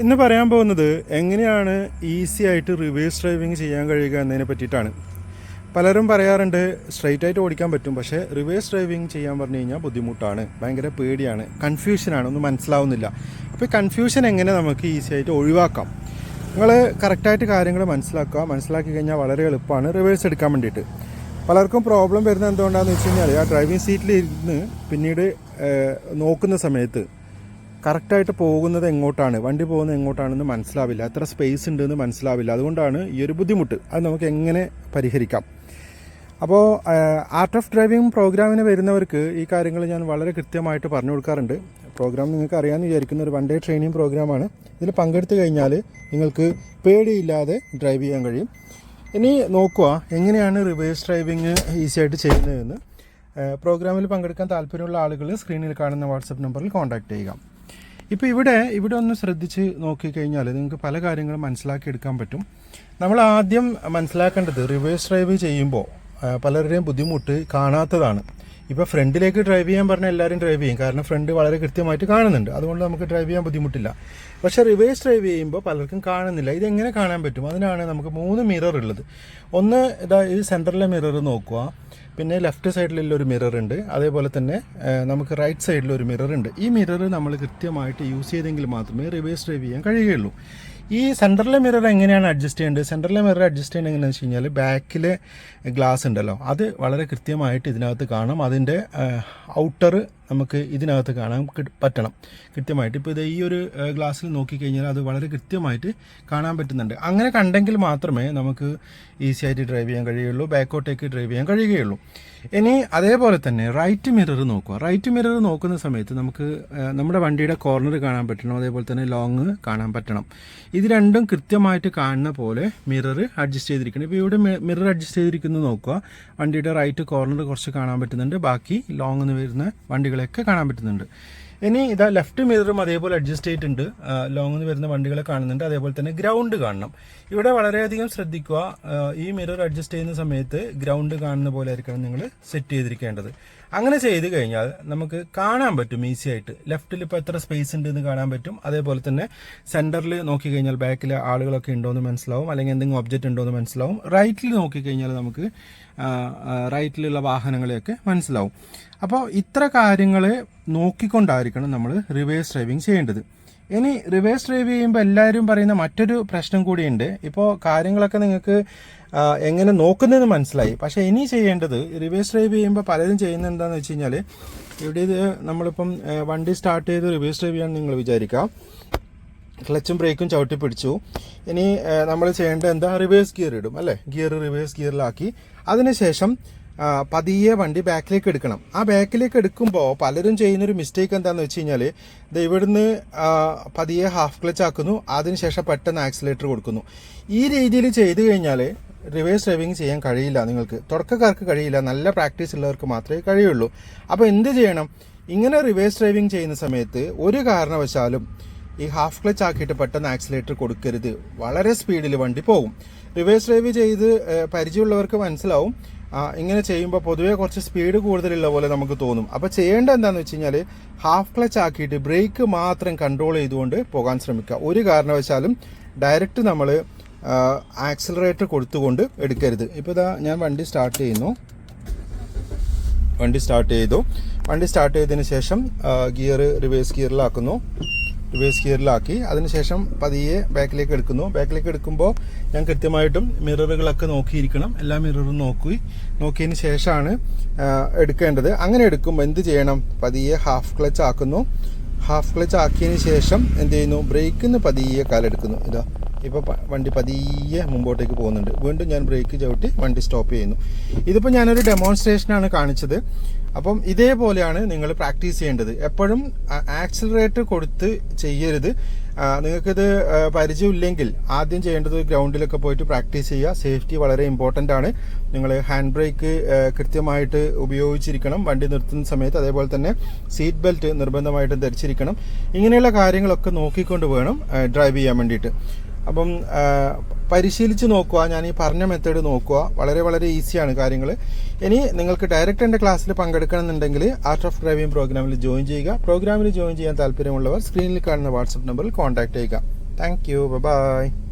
ഇന്ന് പറയാൻ പോകുന്നത് എങ്ങനെയാണ് ഈസി ആയിട്ട് റിവേഴ്സ് ഡ്രൈവിംഗ് ചെയ്യാൻ കഴിയുക എന്നതിനെ പറ്റിയിട്ടാണ്. പലരും പറയാറുണ്ട് സ്ട്രൈറ്റ് ആയിട്ട് ഓടിക്കാൻ പറ്റും പക്ഷേ റിവേഴ്സ് ഡ്രൈവിംഗ് ചെയ്യാൻ പറഞ്ഞു കഴിഞ്ഞാൽ ബുദ്ധിമുട്ടാണ്. ഭയങ്കര പേടിയാണ് കൺഫ്യൂഷനാണ് ഒന്നും മനസ്സിലാവുന്നില്ല. അപ്പോൾ കൺഫ്യൂഷൻ എങ്ങനെ നമുക്ക് ഈസി ആയിട്ട് ഒഴിവാക്കാം? നിങ്ങൾ കറക്റ്റായിട്ട് കാര്യങ്ങൾ മനസ്സിലാക്കുക. മനസ്സിലാക്കി കഴിഞ്ഞാൽ വളരെ എളുപ്പമാണ് റിവേഴ്സ് എടുക്കാൻ വേണ്ടിയിട്ട്. പലർക്കും പ്രോബ്ലം വരുന്നത് എന്തുകൊണ്ടാണെന്ന് വെച്ച് കഴിഞ്ഞാൽ ആ ഡ്രൈവിംഗ് സീറ്റിൽ ഇരുന്ന് പിന്നീട് നോക്കുന്ന സമയത്ത് കറക്റ്റായിട്ട് പോകുന്നത് എങ്ങോട്ടാണ്? വണ്ടി പോകുന്നത് എങ്ങോട്ടാണെന്ന് മനസ്സിലാവില്ല. എത്ര സ്പേസ് ഉണ്ടെന്ന് മനസ്സിലാവില്ല. അതുകൊണ്ടാണ് ഈ ഒരു ബുദ്ധിമുട്ട്. അത് നമുക്ക് എങ്ങനെ പരിഹരിക്കാം? അപ്പോൾ ആർട്ട് ഓഫ് ഡ്രൈവിംഗ് പ്രോഗ്രാമിന് വരുന്നവർക്ക് ഈ കാര്യങ്ങൾ ഞാൻ വളരെ കൃത്യമായിട്ട് പറഞ്ഞു കൊടുക്കാറുണ്ട്. പ്രോഗ്രാം നിങ്ങൾക്ക് അറിയാമെന്ന് വിചാരിക്കുന്ന ഒരു വൺ ഡേ ട്രെയിനിങ് പ്രോഗ്രാമാണ് ഇതിൽ പങ്കെടുത്തു കഴിഞ്ഞാൽ നിങ്ങൾക്ക് പേടിയില്ലാതെ ഡ്രൈവ് ചെയ്യാൻ കഴിയും. ഇനി നോക്കുക എങ്ങനെയാണ് റിവേഴ്സ് ഡ്രൈവിങ് ഈസിയായിട്ട് ചെയ്യുന്നതെന്ന്. പ്രോഗ്രാമിൽ പങ്കെടുക്കാൻ താല്പര്യമുള്ള ആളുകൾ സ്ക്രീനിൽ കാണുന്ന വാട്സപ്പ് നമ്പറിൽ കോൺടാക്റ്റ് ചെയ്യുക. ഇപ്പോൾ ഇവിടെ ഇവിടെ ഒന്ന് ശ്രദ്ധിച്ച് നോക്കിക്കഴിഞ്ഞാൽ നിങ്ങൾക്ക് പല കാര്യങ്ങളും മനസ്സിലാക്കിയെടുക്കാൻ പറ്റും. നമ്മൾ ആദ്യം മനസ്സിലാക്കേണ്ടത് റിവേഴ്സ് ഡ്രൈവ് ചെയ്യുമ്പോൾ പലരുടെയും ബുദ്ധിമുട്ട് കാണാത്തതാണ്. ഇപ്പോൾ ഫ്രണ്ടിലേക്ക് ഡ്രൈവ് ചെയ്യാൻ പറഞ്ഞാൽ എല്ലാവരും ഡ്രൈവ് ചെയ്യും. കാരണം ഫ്രണ്ട് വളരെ കൃത്യമായിട്ട് കാണുന്നുണ്ട്. അതുകൊണ്ട് നമുക്ക് ഡ്രൈവ് ചെയ്യാൻ ബുദ്ധിമുട്ടില്ല. പക്ഷേ റിവേഴ്സ് ഡ്രൈവ് ചെയ്യുമ്പോൾ പലർക്കും കാണുന്നില്ല. ഇതെങ്ങനെ കാണാൻ പറ്റും? അതിനാണ് നമുക്ക് മൂന്ന് മിറർ ഉള്ളത്. ഒന്ന് ഇതാ ഈ സെന്ററിലെ മിറർ നോക്കുക. പിന്നെ ലെഫ്റ്റ് സൈഡിലുള്ള ഒരു മിറർ ഉണ്ട്. അതേപോലെ തന്നെ നമുക്ക് റൈറ്റ് സൈഡിലൊരു മിറർ ഉണ്ട്. ഈ മിറർ നമ്മൾ കൃത്യമായിട്ട് യൂസ് ചെയ്തെങ്കിൽ മാത്രമേ റിവേഴ്സ് ഡ്രൈവ് ചെയ്യാൻ കഴിയുകയുള്ളൂ. ഈ സെന്ററിലെ മിറർ എങ്ങനെയാണ് അഡ്ജസ്റ്റ് ചെയ്യേണ്ടത്? സെന്ററിലെ മിറർ അഡ്ജസ്റ്റ് ചെയ്യേണ്ടത് എങ്ങനെയാണെന്ന് വെച്ച് കഴിഞ്ഞാൽ ബാക്കിലെ ഗ്ലാസ് ഉണ്ടല്ലോ. അത് വളരെ കൃത്യമായിട്ട് ഇതിനകത്ത് കാണാം. അതിന്റെ ഔട്ടർ നമുക്ക് ഇതിനകത്ത് കാണാൻ പറ്റണം. കൃത്യമായിട്ട് ഇപ്പോൾ ഇത് ഈ ഒരു ഗ്ലാസ്സിൽ നോക്കിക്കഴിഞ്ഞാൽ അത് വളരെ കൃത്യമായിട്ട് കാണാൻ പറ്റുന്നുണ്ട്. അങ്ങനെ കണ്ടെങ്കിൽ മാത്രമേ നമുക്ക് ഈസി ആയിട്ട് ഡ്രൈവ് ചെയ്യാൻ കഴിയുള്ളൂ ബാക്കോട്ടേക്ക് ഡ്രൈവ് ചെയ്യാൻ കഴിയുകയുള്ളൂ. ഇനി അതേപോലെ തന്നെ റൈറ്റ് മിറർ നോക്കുക. റൈറ്റ് മിറർ നോക്കുന്ന സമയത്ത് നമുക്ക് നമ്മുടെ വണ്ടിയുടെ കോർണർ കാണാൻ പറ്റണം അതേപോലെ തന്നെ ലോങ് കാണാൻ പറ്റണം. ഇത് രണ്ടും കൃത്യമായിട്ട് കാണുന്ന പോലെ മിറർ അഡ്ജസ്റ്റ് ചെയ്തിരിക്കണം. ഇപ്പോൾ ഇവിടെ മിറർ അഡ്ജസ്റ്റ് ചെയ്തിരിക്കുന്നത് നോക്കുക. വണ്ടിയുടെ റൈറ്റ് കോർണർ കുറച്ച് കാണാൻ പറ്റുന്നുണ്ട്. ബാക്കി ലോങ് എന്ന് വരുന്ന വണ്ടികളെയൊക്കെ കാണാൻ പറ്റുന്നുണ്ട്. ഇനി ഇതാ ലെഫ്റ്റ് മിററും അതേപോലെ അഡ്ജസ്റ്റ് ചെയ്തിട്ടുണ്ട് ലോങ് നിന്ന് വരുന്ന വണ്ടികളെ കാണുന്നുണ്ട്. അതേപോലെ തന്നെ ഗ്രൗണ്ട് കാണണം. ഇവിടെ വളരെയധികം ശ്രദ്ധിക്കുക. ഈ മിറർ അഡ്ജസ്റ്റ് ചെയ്യുന്ന സമയത്ത് ഗ്രൗണ്ട് കാണുന്ന പോലെ ആയിരിക്കണം നിങ്ങൾ സെറ്റ് ചെയ്തിരിക്കേണ്ടത്. അങ്ങനെ ചെയ്ത് കഴിഞ്ഞാൽ നമുക്ക് കാണാൻ പറ്റും ഈസി ആയിട്ട്. ലെഫ്റ്റിൽ ഇപ്പോൾ എത്ര സ്പേസ് ഉണ്ട് എന്ന് കാണാൻ പറ്റും. അതേപോലെ തന്നെ സെന്ററിൽ നോക്കിക്കഴിഞ്ഞാൽ ബാക്കിൽ ആളുകളൊക്കെ ഉണ്ടോ എന്ന് മനസ്സിലാവും. അല്ലെങ്കിൽ എന്തെങ്കിലും ഒബ്ജക്റ്റ് ഉണ്ടോ എന്ന് മനസ്സിലാവും റൈറ്റിൽ നോക്കി കഴിഞ്ഞാൽ നമുക്ക് റൈറ്റിലുള്ള വാഹനങ്ങളെയൊക്കെ മനസ്സിലാവും. അപ്പോൾ ഇത്ര കാര്യങ്ങൾ നോക്കിക്കൊണ്ടായിരിക്കണം നമ്മൾ റിവേഴ്സ് ഡ്രൈവിംഗ് ചെയ്യേണ്ടത്. ഇനി റിവേഴ്സ് ഡ്രൈവ് ചെയ്യുമ്പോൾ എല്ലാവരും പറയുന്ന മറ്റൊരു പ്രശ്നം കൂടിയുണ്ട്. ഇപ്പോൾ കാര്യങ്ങളൊക്കെ നിങ്ങൾക്ക് എങ്ങനെ നോക്കുന്നതെന്ന് മനസ്സിലായി. പക്ഷേ ഇനി ചെയ്യേണ്ടത് റിവേഴ്സ് ഡ്രൈവ് ചെയ്യുമ്പോൾ പലരും ചെയ്യുന്നത് എന്താണെന്ന് വെച്ച് കഴിഞ്ഞാൽ ഇവിടെ ഇത് നമ്മളിപ്പം വണ്ടി സ്റ്റാർട്ട് ചെയ്ത് റിവേഴ്സ് ഡ്രൈവ് ചെയ്യാൻ നിങ്ങൾ വിചാരിക്കുക ക്ലച്ചും ബ്രേക്കും ചവിട്ടി പിടിച്ചു. ഇനി നമ്മൾ ചെയ്യേണ്ടത് എന്താ? റിവേഴ്സ് ഗിയർ ഇടും അല്ലേ? ഗിയർ റിവേഴ്സ് ഗിയറിലാക്കി അതിനുശേഷം പതിയെ വണ്ടി ബാക്കിലേക്ക് എടുക്കണം. ആ ബാക്കിലേക്ക് എടുക്കുമ്പോൾ പലരും ചെയ്യുന്നൊരു മിസ്റ്റേക്ക് എന്താണെന്ന് വെച്ച് കഴിഞ്ഞാൽ ഇത് ഇവിടുന്ന് പതിയെ ഹാഫ് ക്ലച്ച് ആക്കുന്നു. അതിനുശേഷം പെട്ടെന്ന് ആക്സിലേറ്റർ കൊടുക്കുന്നു. ഈ രീതിയിൽ ചെയ്തു കഴിഞ്ഞാൽ റിവേഴ്സ് ഡ്രൈവിങ് ചെയ്യാൻ കഴിയില്ല നിങ്ങൾക്ക്. തുടക്കക്കാർക്ക് കഴിയില്ല. നല്ല പ്രാക്ടീസ് ഉള്ളവർക്ക് മാത്രമേ കഴിയുള്ളൂ. അപ്പോൾ എന്ത് ചെയ്യണം? ഇങ്ങനെ റിവേഴ്സ് ഡ്രൈവിങ് ചെയ്യുന്ന സമയത്ത് ഒരു കാരണവശാലും ഈ ഹാഫ് ക്ലച്ച് ആക്കിയിട്ട് പെട്ടെന്ന് ആക്സിലേറ്റർ കൊടുക്കരുത്. വളരെ സ്പീഡിൽ വണ്ടി പോകും. റിവേഴ്സ് ഡ്രൈവ് ചെയ്ത് പരിചയമുള്ളവർക്ക് മനസ്സിലാവും. ഇങ്ങനെ ചെയ്യുമ്പോൾ പൊതുവേ കുറച്ച് സ്പീഡ് കൂടുതലുള്ള പോലെ നമുക്ക് തോന്നും. അപ്പോൾ ചെയ്യേണ്ട എന്താണെന്ന് വെച്ച് കഴിഞ്ഞാൽ ഹാഫ് ക്ലച്ച് ആക്കിയിട്ട് ബ്രേക്ക് മാത്രം കൺട്രോൾ ചെയ്തുകൊണ്ട് പോകാൻ ശ്രമിക്കുക. ഒരു കാരണവശാലും ഡയറക്റ്റ് നമ്മൾ ആക്സിലറേറ്റർ കൊടുത്തുകൊണ്ട് എടുക്കരുത്. ഇപ്പോൾ ഇതാ ഞാൻ വണ്ടി സ്റ്റാർട്ട് ചെയ്യുന്നു. വണ്ടി സ്റ്റാർട്ട് ചെയ്തു. വണ്ടി സ്റ്റാർട്ട് ചെയ്തതിന് ശേഷം ഗിയർ റിവേഴ്സ് ഗിയറിലാക്കുന്നു റിവേഴ്സ് ഗിയറിലാക്കി അതിനുശേഷം പതിയെ ബാക്കിലേക്ക് എടുക്കുന്നു. ബാക്കിലേക്ക് എടുക്കുമ്പോൾ ഞാൻ കൃത്യമായിട്ടും മിററുകളൊക്കെ നോക്കിയിരിക്കണം. എല്ലാ മിററും നോക്കി. നോക്കിയതിന് ശേഷമാണ് എടുക്കേണ്ടത്. അങ്ങനെ എടുക്കുമ്പോൾ എന്ത് ചെയ്യണം? പതിയെ ഹാഫ് ക്ലച്ച് ആക്കുന്നു. ഹാഫ് ക്ലച്ച് ആക്കിയതിന് ശേഷം എന്ത് ചെയ്യുന്നു? ബ്രേക്കിൽ നിന്ന് പതിയെ കാലെടുക്കുന്നു. ഇതാ. ഇപ്പോൾ വണ്ടി പതിയെ മുമ്പോട്ടേക്ക് പോകുന്നുണ്ട്. വീണ്ടും ഞാൻ ബ്രേക്ക് ചവിട്ടി വണ്ടി സ്റ്റോപ്പ് ചെയ്യുന്നു. ഇതിപ്പോൾ ഞാനൊരു ഡെമോൺസ്ട്രേഷനാണ് കാണിച്ചത്. അപ്പം ഇതേപോലെയാണ് നിങ്ങൾ പ്രാക്ടീസ് ചെയ്യേണ്ടത്. എപ്പോഴും ആക്സിലറേറ്റർ കൊടുത്ത് ചെയ്യരുത്. നിങ്ങൾക്കിത് പരിചയമില്ലെങ്കിൽ ആദ്യം ചെയ്യേണ്ടത് ഗ്രൗണ്ടിലൊക്കെ പോയിട്ട് പ്രാക്ടീസ് ചെയ്യുക. സേഫ്റ്റി വളരെ ഇമ്പോർട്ടന്റ് ആണ്. നിങ്ങൾ ഹാൻഡ് ബ്രേക്ക് കൃത്യമായിട്ട് ഉപയോഗിച്ചിരിക്കണം. വണ്ടി നിർത്തുന്ന സമയത്ത് അതേപോലെ തന്നെ സീറ്റ് ബെൽറ്റ് നിർബന്ധമായിട്ടും ധരിച്ചിരിക്കണം. ഇങ്ങനെയുള്ള കാര്യങ്ങളൊക്കെ നോക്കിക്കൊണ്ട് വേണം ഡ്രൈവ് ചെയ്യാൻ വേണ്ടിയിട്ട്. അപ്പം പരിശീലിച്ച് നോക്കുക ഞാൻ ഈ പറഞ്ഞ മെത്തേഡ് നോക്കുക. വളരെ വളരെ ഈസിയാണ് കാര്യങ്ങൾ ഇനി നിങ്ങൾക്ക് ഡയറക്റ്റ് എന്റെ ക്ലാസ്സിൽ പങ്കെടുക്കണമെന്നുണ്ടെങ്കിൽ ആർട്ട് ഓഫ് ഡ്രൈവിംഗ് പ്രോഗ്രാമിൽ ജോയിൻ ചെയ്യുക. പ്രോഗ്രാമിൽ ജോയിൻ ചെയ്യാൻ താല്പര്യമുള്ളവർ സ്ക്രീനിൽ കാണുന്ന വാട്സപ്പ് നമ്പറിൽ കോൺടാക്ട് ചെയ്യുക. Thank you by